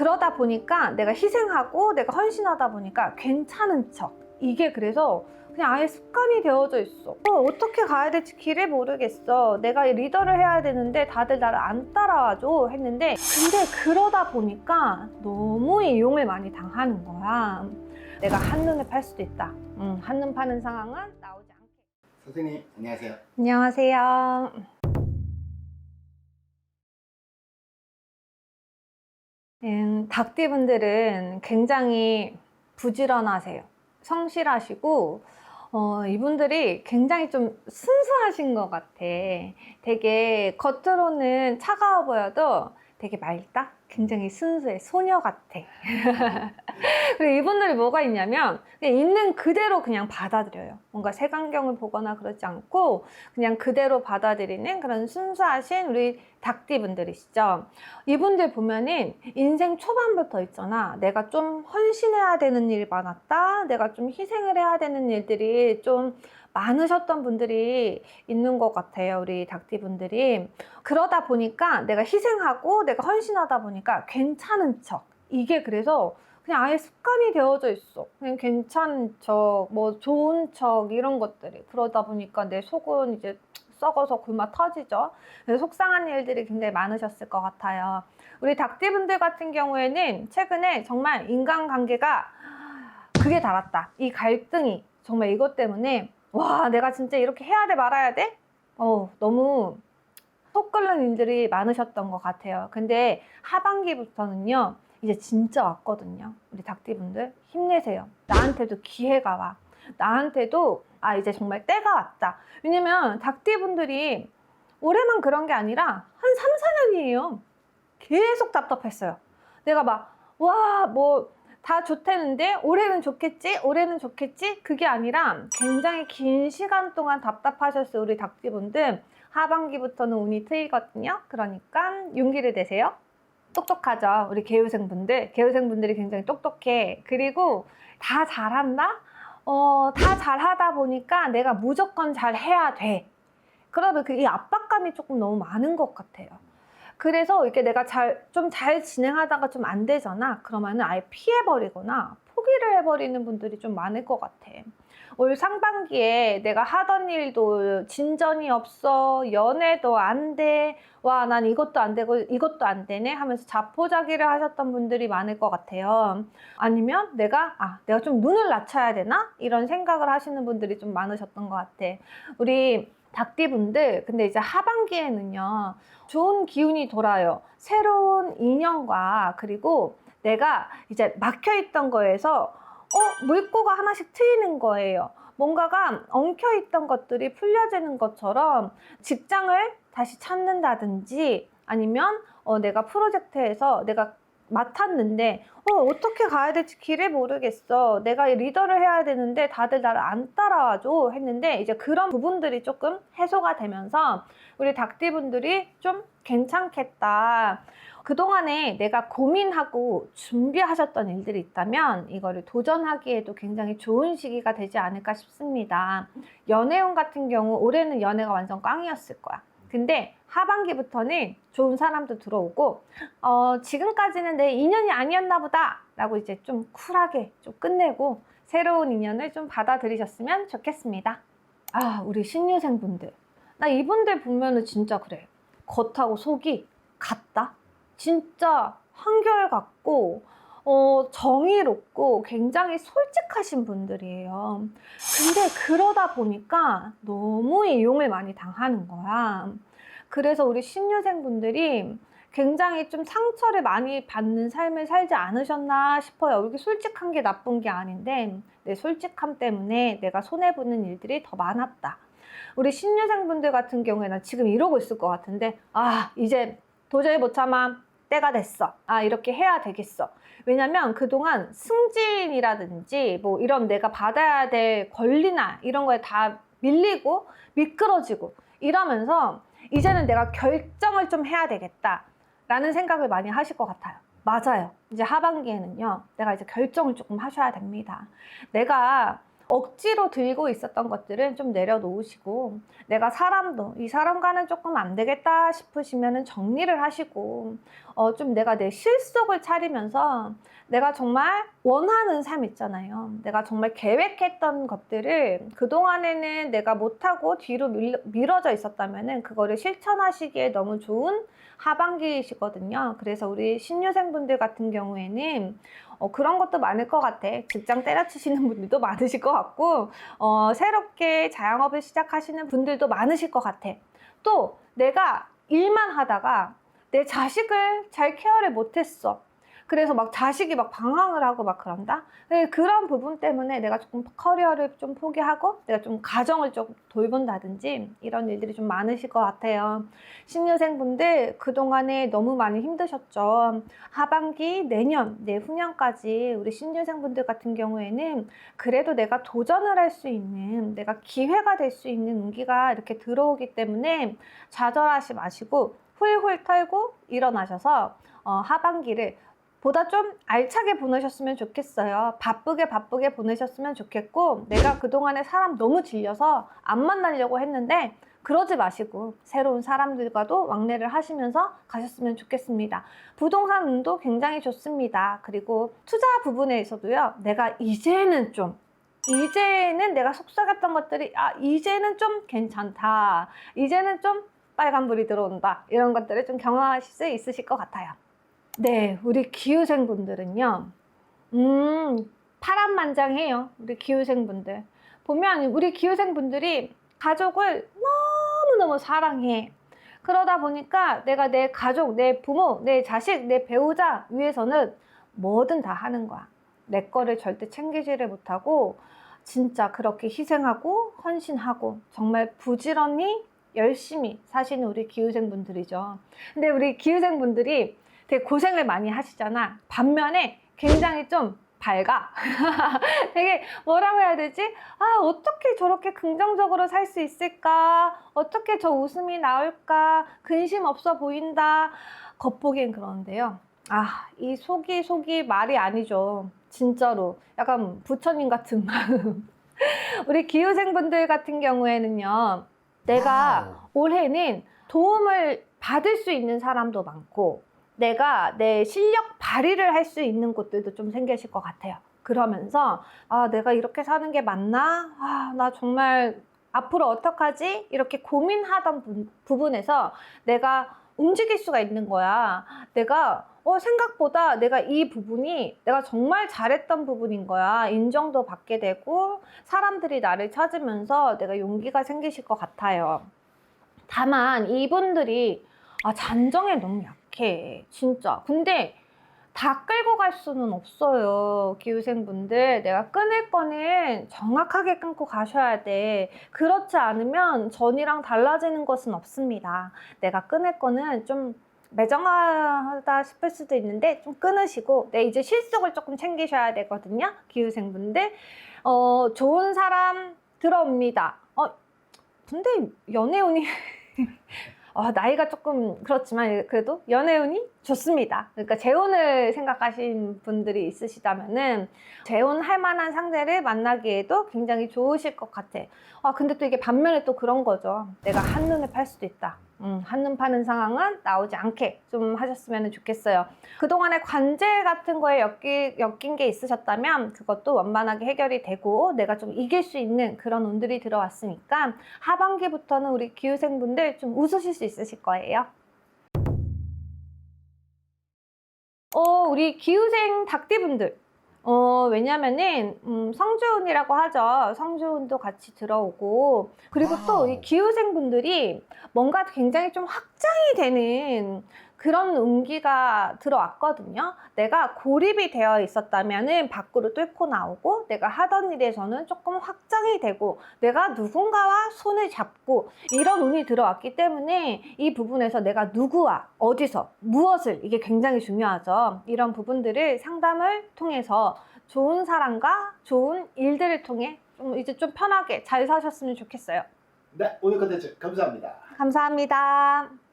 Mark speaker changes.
Speaker 1: 그러다 보니까 내가 희생하고 내가 헌신하다 보니까 괜찮은 척. 이게 그래서 그냥 아예 습관이 되어져 있어. 어, 어떻게 가야 될지 길을 모르겠어. 내가 이 리더를 해야 되는데 다들 나를 안 따라와줘 했는데 근데 그러다 보니까 너무 이용을 많이 당하는 거야. 내가 한눈에 팔 수도 있다. 음, 한눈 파는 상황은 나오지 않게.
Speaker 2: 선생님 안녕하세요.
Speaker 1: 안녕하세요. 음, 닭띠분들은 굉장히 부지런하세요. 성실하시고, 어, 이분들이 굉장히 좀 순수하신 것 같아. 되게 겉으로는 차가워 보여도 되게 맑다? 굉장히 순수해. 소녀 같아. 그리고 이분들이 뭐가 있냐면, 있는 그대로 그냥 받아들여요. 뭔가 색안경을 보거나 그러지 않고, 그냥 그대로 받아들이는 그런 순수하신 우리 닭띠분들이시죠. 이분들 보면은 인생 초반부터 있잖아. 내가 좀 헌신해야 되는 일이 많았다. 내가 좀 희생을 해야 되는 일들이 좀 많으셨던 분들이 있는 것 같아요. 우리 닭띠분들이. 그러다 보니까 내가 희생하고 내가 헌신하다 보니까 괜찮은 척. 이게 그래서 그냥 아예 습관이 되어져 있어. 그냥 괜찮은 척, 뭐 좋은 척 이런 것들이. 그러다 보니까 내 속은 이제 썩어서 굶어 터지죠. 속상한 일들이 굉장히 많으셨을 것 같아요. 우리 닭띠분들 같은 경우에는 최근에 정말 인간관계가 그게 달았다. 이 갈등이 정말 이것 때문에 와 내가 진짜 이렇게 해야 돼 말아야 돼? 어 너무 속 끓는 일들이 많으셨던 것 같아요. 근데 하반기부터는요 이제 진짜 왔거든요. 우리 닭띠분들 힘내세요. 나한테도 기회가 와. 나한테도 아 이제 정말 때가 왔다. 왜냐면 닭띠분들이 올해만 그런 게 아니라 한 3, 4년이에요. 계속 답답했어요. 내가 막 와 뭐 다 좋다는데 올해는 좋겠지? 올해는 좋겠지? 그게 아니라 굉장히 긴 시간 동안 답답하셨어요. 우리 닭띠분들. 하반기부터는 운이 트이거든요. 그러니까 용기를 내세요. 똑똑하죠. 우리 개우생분들. 개우생분들이 굉장히 똑똑해. 그리고 다 잘한다? 어, 다 잘하다 보니까 내가 무조건 잘 해야 돼. 그러면 그 이 압박감이 조금 너무 많은 것 같아요. 그래서 이렇게 내가 잘, 좀 잘 진행하다가 좀 안 되잖아. 그러면은 아예 피해버리거나 포기를 해버리는 분들이 좀 많을 것 같아. 올 상반기에 내가 하던 일도 진전이 없어, 연애도 안 돼, 와, 난 이것도 안 되고 이것도 안 되네 하면서 자포자기를 하셨던 분들이 많을 것 같아요. 아니면 내가, 아, 내가 좀 눈을 낮춰야 되나? 이런 생각을 하시는 분들이 좀 많으셨던 것 같아. 우리 닭띠분들, 근데 이제 하반기에는요, 좋은 기운이 돌아요. 새로운 인연과 그리고 내가 이제 막혀있던 거에서 어, 물꼬가 하나씩 트이는 거예요. 뭔가가 엉켜있던 것들이 풀려지는 것처럼 직장을 다시 찾는다든지 아니면 어, 내가 프로젝트에서 내가 맡았는데 어, 어떻게 가야 될지 길을 모르겠어. 내가 이 리더를 해야 되는데 다들 나를 안 따라와줘 했는데 이제 그런 부분들이 조금 해소가 되면서 우리 닭띠분들이 좀 괜찮겠다. 그동안에 내가 고민하고 준비하셨던 일들이 있다면 이거를 도전하기에도 굉장히 좋은 시기가 되지 않을까 싶습니다. 연애운 같은 경우 올해는 연애가 완전 꽝이었을 거야. 근데 하반기부터는 좋은 사람도 들어오고 어, 지금까지는 내 인연이 아니었나 보다 라고 이제 좀 쿨하게 좀 끝내고 새로운 인연을 좀 받아들이셨으면 좋겠습니다. 아 우리 신유생분들. 나 이분들 보면은 진짜 그래. 겉하고 속이 같다? 진짜 한결 같고 어, 정의롭고 굉장히 솔직하신 분들이에요. 근데 그러다 보니까 너무 이용을 많이 당하는 거야. 그래서 우리 신유생 분들이 굉장히 좀 상처를 많이 받는 삶을 살지 않으셨나 싶어요. 이렇게 솔직한 게 나쁜 게 아닌데 내 솔직함 때문에 내가 손해보는 일들이 더 많았다. 우리 신유생분들 같은 경우에는 지금 이러고 있을 것 같은데 아 이제 도저히 못 참아 때가 됐어. 아, 이렇게 해야 되겠어. 왜냐면 그동안 승진이라든지 뭐 이런 내가 받아야 될 권리나 이런 거에 다 밀리고 미끄러지고 이러면서 이제는 내가 결정을 좀 해야 되겠다. 라는 생각을 많이 하실 것 같아요. 맞아요. 이제 하반기에는요, 내가 이제 결정을 조금 하셔야 됩니다. 내가 억지로 들고 있었던 것들은 좀 내려놓으시고 내가 사람도 이 사람과는 조금 안 되겠다 싶으시면 정리를 하시고 어, 좀 내가 내 실속을 차리면서 내가 정말 원하는 삶 있잖아요. 내가 정말 계획했던 것들을 그동안에는 내가 못하고 뒤로 밀, 미뤄져 있었다면은 그거를 실천하시기에 너무 좋은 하반기이시거든요. 그래서 우리 신유생분들 같은 경우에는 어, 그런 것도 많을 것 같아. 직장 때려치시는 분들도 많으실 것 같고, 어, 새롭게 자영업을 시작하시는 분들도 많으실 것 같아. 또 내가 일만 하다가 내 자식을 잘 케어를 못했어. 그래서 막 자식이 막 방황을 하고 막 그런다? 네, 그런 부분 때문에 내가 조금 커리어를 좀 포기하고 내가 좀 가정을 좀 돌본다든지 이런 일들이 좀 많으실 것 같아요. 신유생분들 그동안에 너무 많이 힘드셨죠. 하반기, 내년, 내후년까지 우리 신유생분들 같은 경우에는 그래도 내가 도전을 할 수 있는, 내가 기회가 될 수 있는 운기가 이렇게 들어오기 때문에 좌절하지 마시고 훌훌 털고 일어나셔서 어, 하반기를 보다 좀 알차게 보내셨으면 좋겠어요. 바쁘게 바쁘게 보내셨으면 좋겠고, 내가 그동안에 사람 너무 질려서 안 만나려고 했는데, 그러지 마시고, 새로운 사람들과도 왕래를 하시면서 가셨으면 좋겠습니다. 부동산 운도 굉장히 좋습니다. 그리고 투자 부분에 있어도요, 내가 이제는 좀, 이제는 내가 속삭였던 것들이, 아, 이제는 좀 괜찮다. 이제는 좀 빨간불이 들어온다. 이런 것들을 좀 경험하실 수 있으실 것 같아요. 네, 우리 기후생 분들은요, 음, 파란만장해요. 우리 기후생 분들. 보면 우리 기후생 분들이 가족을 너무너무 사랑해. 그러다 보니까 내가 내 가족, 내 부모, 내 자식, 내 배우자 위해서는 뭐든 다 하는 거야. 내 거를 절대 챙기지를 못하고, 진짜 그렇게 희생하고, 헌신하고, 정말 부지런히 열심히 사시는 우리 기후생 분들이죠. 근데 우리 기후생 분들이 되게 고생을 많이 하시잖아. 반면에 굉장히 좀 밝아. 되게 뭐라고 해야 되지? 아, 어떻게 저렇게 긍정적으로 살 수 있을까? 어떻게 저 웃음이 나올까? 근심 없어 보인다. 겉보기엔 그러는데요. 아, 이 속이 속이 말이 아니죠. 진짜로. 약간 부처님 같은 마음. 우리 기후생분들 같은 경우에는요. 내가 올해는 도움을 받을 수 있는 사람도 많고, 내가 내 실력 발휘를 할 수 있는 곳들도 좀 생기실 것 같아요. 그러면서, 아, 내가 이렇게 사는 게 맞나? 아, 나 정말 앞으로 어떡하지? 이렇게 고민하던 부, 부분에서 내가 움직일 수가 있는 거야. 내가 어, 생각보다 내가 이 부분이 내가 정말 잘했던 부분인 거야. 인정도 받게 되고 사람들이 나를 찾으면서 내가 용기가 생기실 것 같아요. 다만 이분들이 아, 잔정에 너무 약 해. 진짜. 근데 다 끌고 갈 수는 없어요. 기후생분들. 내가 끊을 거는 정확하게 끊고 가셔야 돼. 그렇지 않으면 전이랑 달라지는 것은 없습니다. 내가 끊을 거는 좀 매정하다 싶을 수도 있는데 좀 끊으시고 네, 이제 실속을 조금 챙기셔야 되거든요. 기후생분들. 어, 좋은 사람 들어옵니다. 어, 근데 연애운이 어, 나이가 조금 그렇지만 그래도 연애운이 좋습니다. 그러니까 재혼을 생각하신 분들이 있으시다면은 재혼할 만한 상대를 만나기에도 굉장히 좋으실 것 같아. 아, 근데 또 이게 반면에 또 그런 거죠. 내가 한눈에 팔 수도 있다. 음, 한눈 파는 상황은 나오지 않게 좀 하셨으면 좋겠어요. 그동안에 관제 같은 거에 엮이, 엮인 게 있으셨다면 그것도 원만하게 해결이 되고 내가 좀 이길 수 있는 그런 운들이 들어왔으니까 하반기부터는 우리 기후생분들 좀 웃으실 수 있으실 거예요. 어, 우리 기후생 닭띠분들. 어, 왜냐면은, 음, 성주운이라고 하죠. 성주운도 같이 들어오고. 그리고 또 이. 기후생분들이 뭔가 굉장히 좀 확장이 되는 그런 운기가 들어왔거든요. 내가 고립이 되어 있었다면은 밖으로 뚫고 나오고, 내가 하던 일에서는 조금 확장이 되고, 내가 누군가와 손을 잡고, 이런 운이 들어왔기 때문에 이 부분에서 내가 누구와 어디서 무엇을 이게 굉장히 중요하죠. 이런 부분들을 상담을 통해서 좋은 사람과 좋은 일들을 통해 좀 이제 좀 편하게 잘 사셨으면 좋겠어요.
Speaker 2: 네, 오늘 컨텐츠 감사합니다.
Speaker 1: 감사합니다.